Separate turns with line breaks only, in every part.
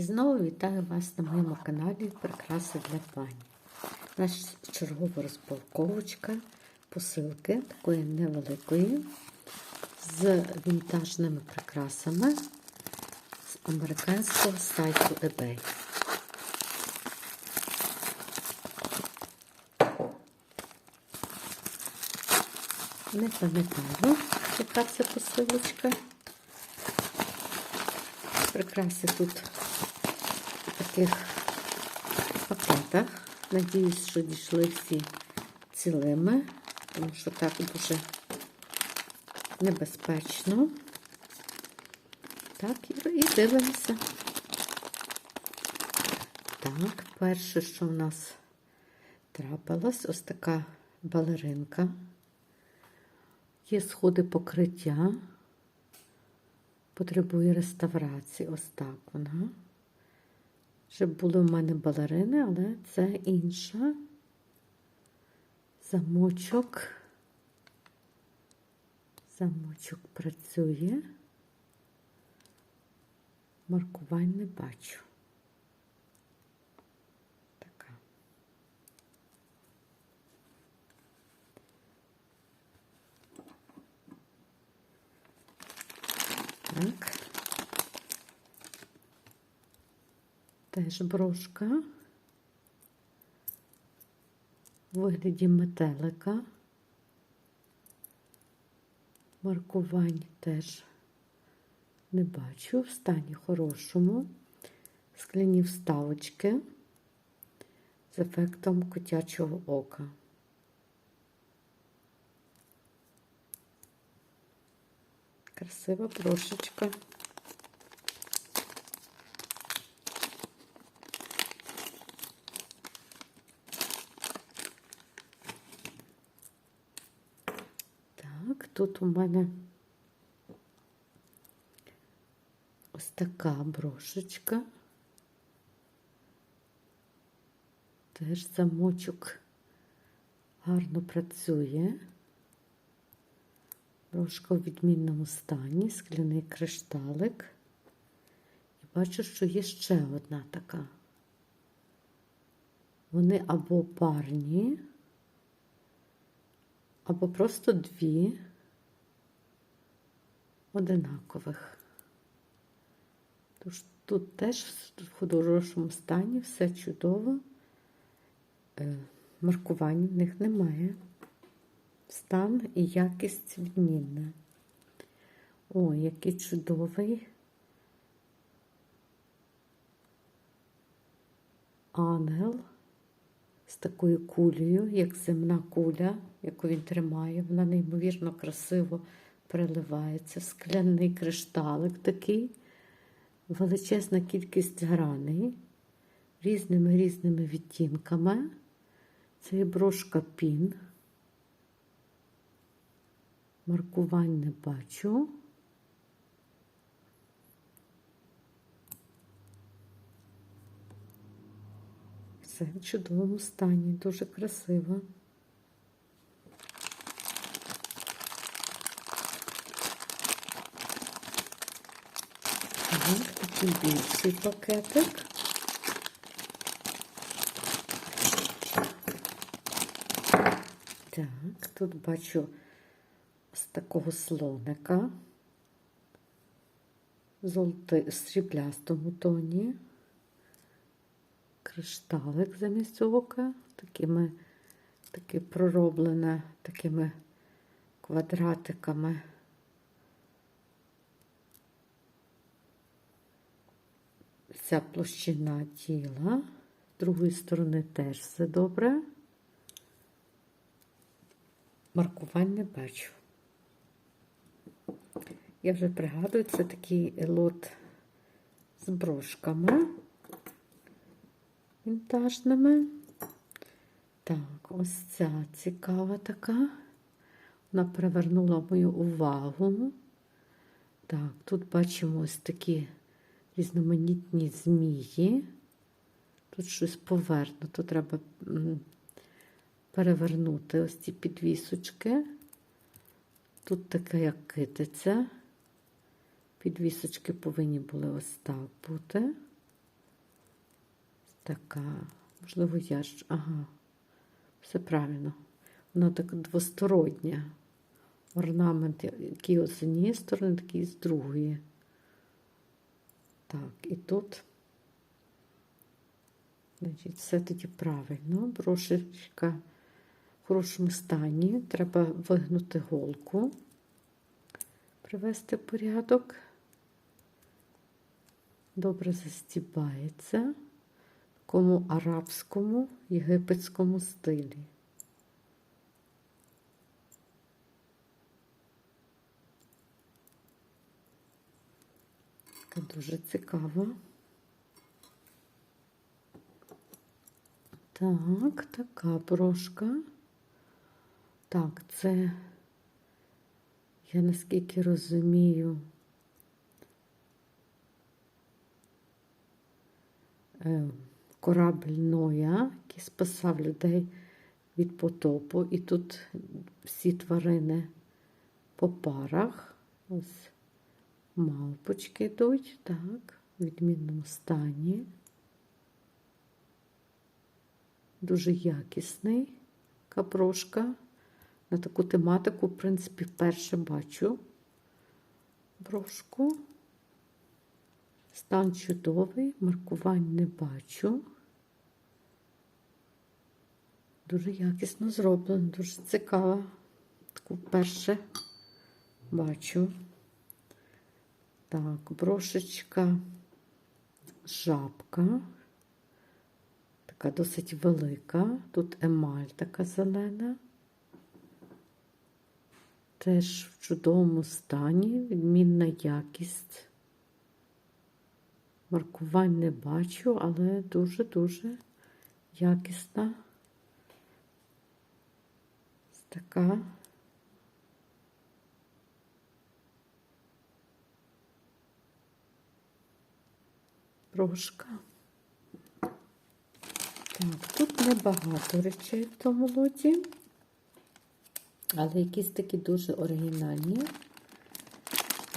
І знову вітаю вас на моєму каналі Прикраси для пані. Наша чергова розпаковочка посилки такої невеликої з вінтажними прикрасами з американського сайту eBay. Не пам'ятаю, яка це посилочка. Прикраси тут таких пакетах. Надіюсь, що дійшли всі цілими, тому що так дуже небезпечно. Так, і дивимося. Так, перше, що в нас трапилось, ось така балеринка. Є сходи покриття, потребує реставрації. Ось так вона. Вже були в мене балерини, але це інша. Замочок. Замочок працює. Маркувань не бачу. Така. Так. Теж брошка у вигляді метелика. Маркувань теж не бачу. В стані хорошому. Скляні вставочки з ефектом котячого ока. Красива брошечка. Так, тут у мене ось така брошечка. Теж замочок гарно працює. Брошка у відмінному стані, скляний кришталик. І бачу, що є ще одна така. Вони або парні, або просто дві одинакових. Тож тут теж в хорошому стані все чудово. Е, маркувань в них немає. Стан і якість відмінна. О, який чудовий ангел з такою кулею, як земна куля, яку він тримає. Вона неймовірно красиво переливається. Скляний кришталик такий, величезна кількість граней різними різними відтінками. Це є брошка пін. Маркувань не бачу. Все в чудовому стані, дуже красиво. Такий більший пакетик. Так, тут бачу з такого слоника золотий сріблястому тоні, кришталик замість ока, такими, таке пророблене такими квадратиками. Вся площина тіла, з другої сторони теж все добре. Маркувань не бачу. Я вже пригадую, це такий лот з брошками вінтажними. Так, ось ця цікава така. Вона привернула мою увагу. Так, тут бачимо ось такі різноманітні змії. Тут щось повернуто, треба перевернути ось ці підвісочки. Тут така як китиця. Підвісочки повинні були ось так бути. така. Можливо, я ж. Ага. Все правильно. Вона така двостороння. Орнамент, який з однієї сторони, такий з другої. Так, і тут. Значить, все тоді правильно. Брошечка в хорошому стані. Треба вигнути голку, привести в порядок. Добре застібається в такому арабському, єгипетському стилі. Така дуже цікава. Так, така брошка. Так, це, я наскільки розумію, е, корабль Ноя, який спасав людей від потопу. І тут всі тварини по парах. Ось мавпочки йдуть, так, в відмінному стані. Дуже якісний капрошка. На таку тематику, в принципі, вперше бачу брошку. Стан чудовий, маркувань не бачу. Дуже якісно зроблено, дуже цікаво. Таку вперше бачу. Так, брошечка, жабка. Така досить велика. Тут емаль така зелена. Теж в чудовому стані, відмінна якість. Маркувань не бачу, але дуже-дуже якісна. Така. Брошка. Так, тут небагато речей в тому лоті, але якісь такі дуже оригінальні,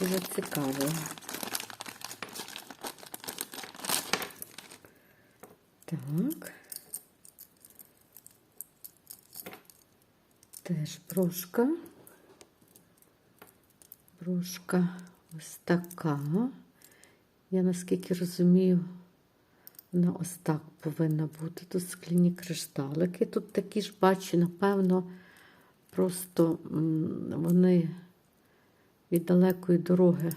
дуже цікаві. Так. Теж брошка. Брошка ось така. Я наскільки розумію, вона ось так повинна бути. Тут скляні кришталики. Тут такі ж бачу, напевно, просто вони від далекої дороги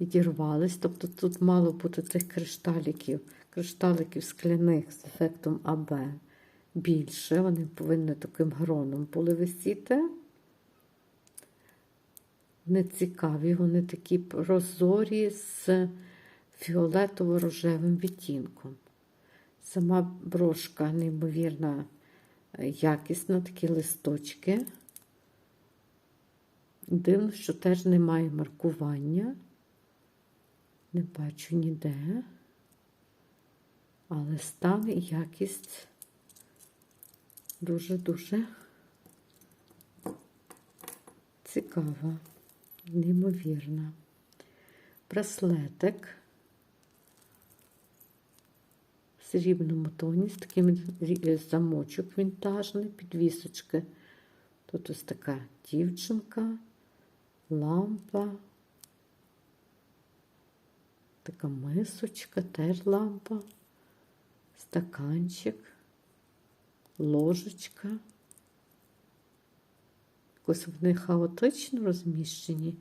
відірвались. Тобто тут мало бути тих кришталиків, кришталиків скляних з ефектом АБ більше. Вони повинні таким гроном були висіти. Вони цікаві, вони такі прозорі з фіолетово-рожевим відтінком. Сама брошка, неймовірно, якісна, такі листочки. Дивно, що теж немає маркування. Не бачу ніде. Але стан і якість дуже-дуже цікава, неймовірна. Браслетик в срібному тоні з таким замочок вінтажний, підвісочки. Тут ось така дівчинка, лампа, така мисочка, теж лампа, стаканчик, ложечка. Якось вони хаотично розміщені.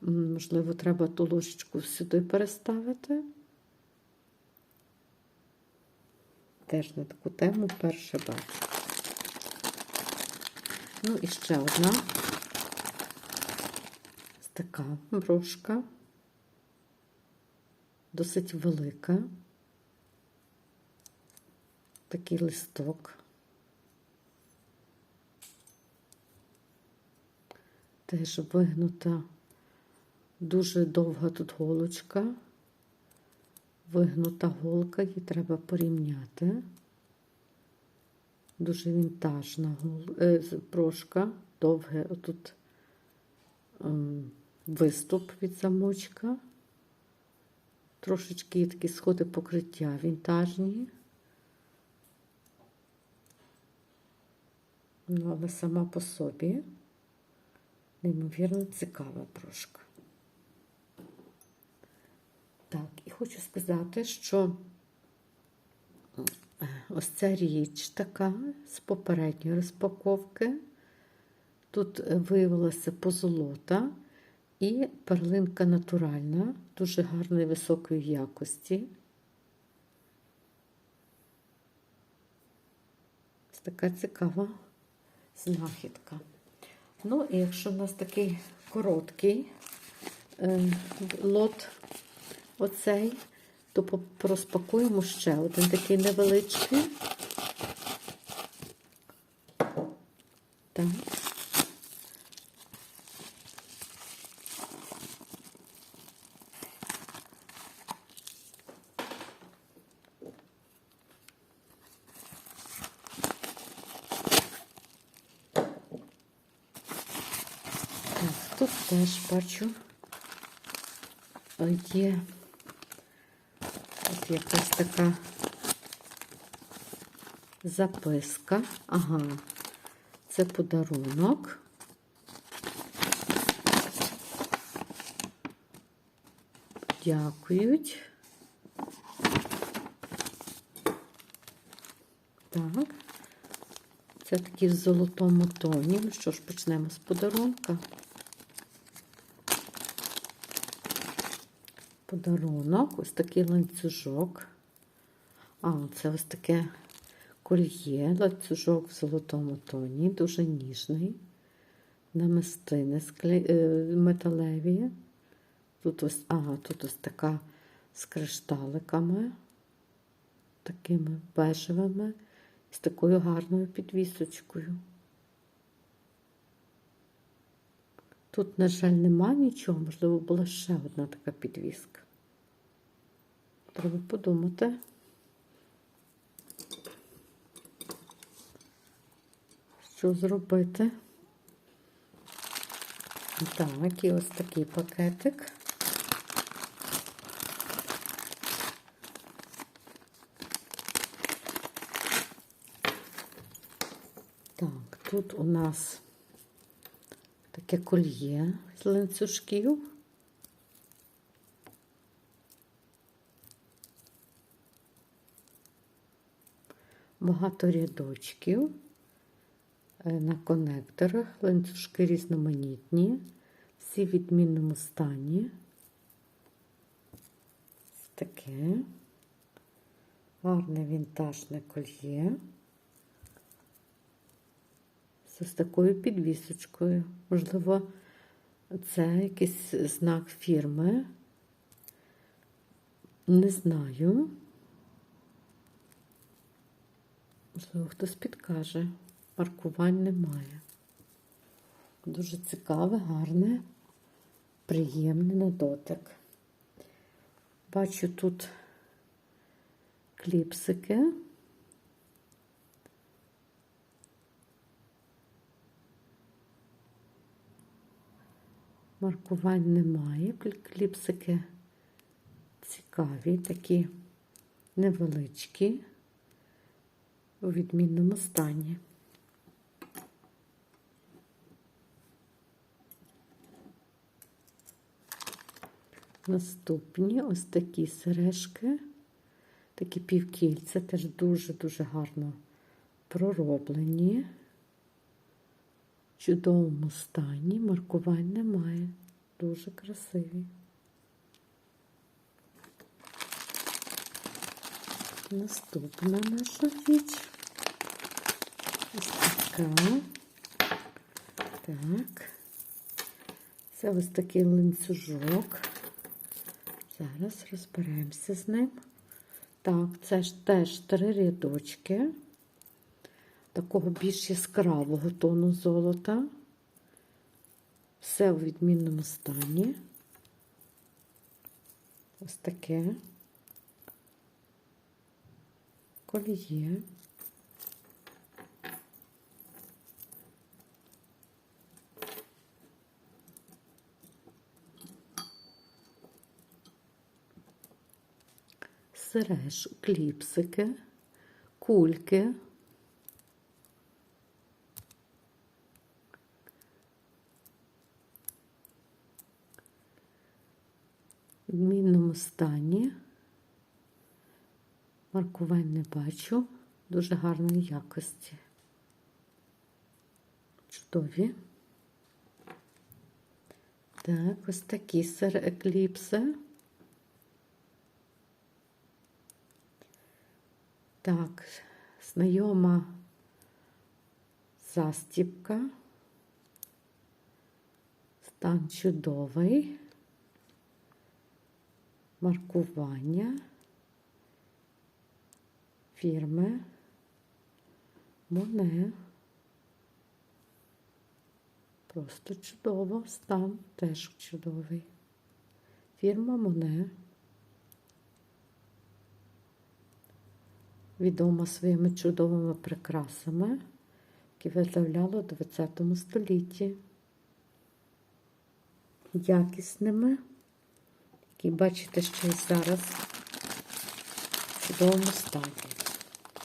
Можливо, треба ту ложечку сюди переставити. Теж на таку тему перше бачу. Ну і ще одна ось така брошка, досить велика. Такий листок. Теж вигнута дуже довга тут голочка, вигнута голка, її треба порівняти. Дуже вінтажна е, брошка, довге отут е, виступ від замочка. Трошечки такі сходи покриття вінтажні. Ну, але сама по собі неймовірно цікава трошки. Так, хочу сказати, що е, ось ця річ така з попередньої розпаковки. Тут е, виявилася позолота і перлинка натуральна, дуже гарної високої якості. Ось така цікава знахідка. Ну, і якщо в нас такий короткий е, лот оцей, то розпакуємо ще один такий невеличкий. Так. Тут теж бачу е, є якась така записка. Ага, це подарунок. Дякують. Так. Це такі в золотому тоні. Ну що ж, почнемо з подарунка. Подарунок, ось такий ланцюжок. А, це ось таке кольє, ланцюжок в золотому тоні, дуже ніжний. Намистини е, металеві. Тут ось, ага, тут ось така з кришталиками, такими бежевими, з такою гарною підвісочкою. Тут, на жаль, нема нічого, можливо, була ще одна така підвіска. Треба подумати. Що зробити? Так, і ось такий пакетик. Так, тут у нас таке кольє з ланцюжків. Багато рядочків е, на конекторах, ланцюжки різноманітні, всі в відмінному стані. Ось Таке гарне вінтажне кольє з такою підвісочкою. Можливо, це якийсь знак фірми. Не знаю. Можливо, хтось підкаже. Маркувань немає. Дуже цікаве, гарне, приємне на дотик. Бачу тут кліпсики. Маркувань немає. Кліпсики цікаві, такі невеличкі, у відмінному стані. Наступні ось такі сережки, такі півкільця, теж дуже-дуже гарно пророблені. В чудовому стані, маркувань немає. Дуже красиві. Наступна наша річ. Ось така. Так. Це ось такий ланцюжок. Зараз розберемося з ним. Так, це ж теж три рядочки. Такого більш яскравого тону золота. Все у відмінному стані. Ось таке кольє. Сереж, кліпсики, кульки. В відмінному стані. Маркувань не бачу. Дуже гарної якості. Чудові. Так, ось такі сер Так, знайома застіпка. Стан чудовий. Маркування фірми Моне. Просто чудово, стан теж чудовий. Фірма Моне. Відома своїми чудовими прикрасами, які виготовляла у 20 столітті. Якісними, які бачите, що і зараз в чудовому стані.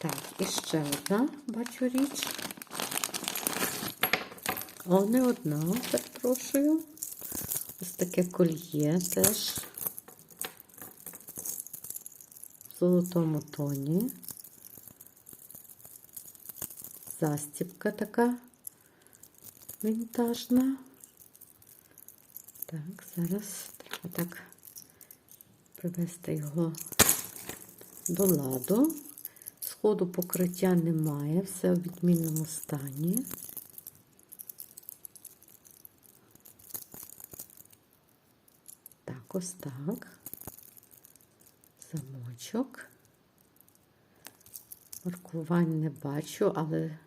Так, і ще одна бачу річ. О, не одна, перепрошую. Ось таке кольє теж в золотому тоні. Застіпка така вінтажна. Так, зараз треба так привести його до ладу. Сходу покриття немає, все в відмінному стані. Так, ось так. Замочок. Маркувань не бачу, але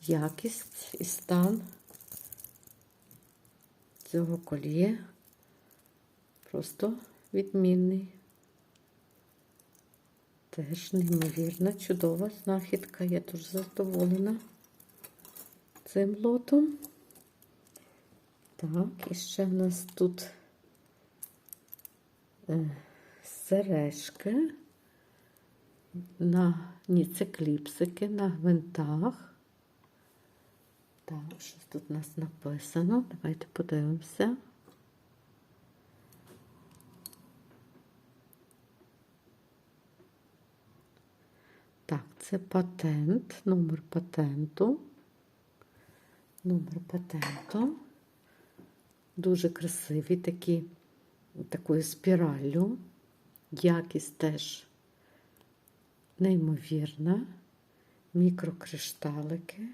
якість і стан цього кольє просто відмінний. Теж неймовірна, чудова знахідка. Я дуже задоволена цим лотом. Так, і ще в нас тут е, сережки на ні, це кліпсики на гвинтах. Так, щось тут у нас написано. Давайте подивимося. Так, це патент, номер патенту. Номер патенту. Дуже красиві такі, такою спіраллю. Якість теж неймовірна. Мікрокришталики.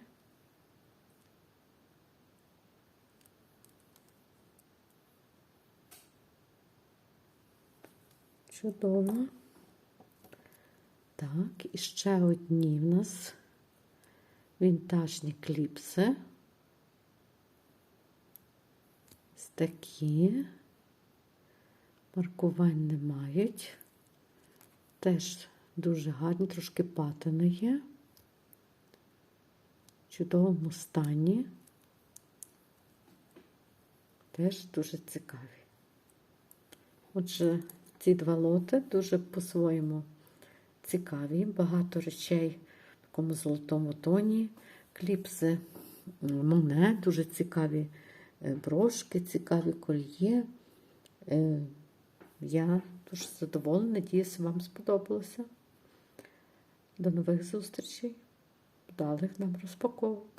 Чудово. Так, і ще одні в нас вінтажні кліпси. Ось такі. Маркувань не мають. Теж дуже гарні, трошки патини є. Чудовому стані. Теж дуже цікаві. Отже, ці два лоти дуже по-своєму цікаві, багато речей в такому золотому тоні, кліпси моне, дуже цікаві е, брошки, цікаві кольє. Е, Я дуже задоволена, надіюся, вам сподобалося. До нових зустрічей, вдалих нам розпаковок.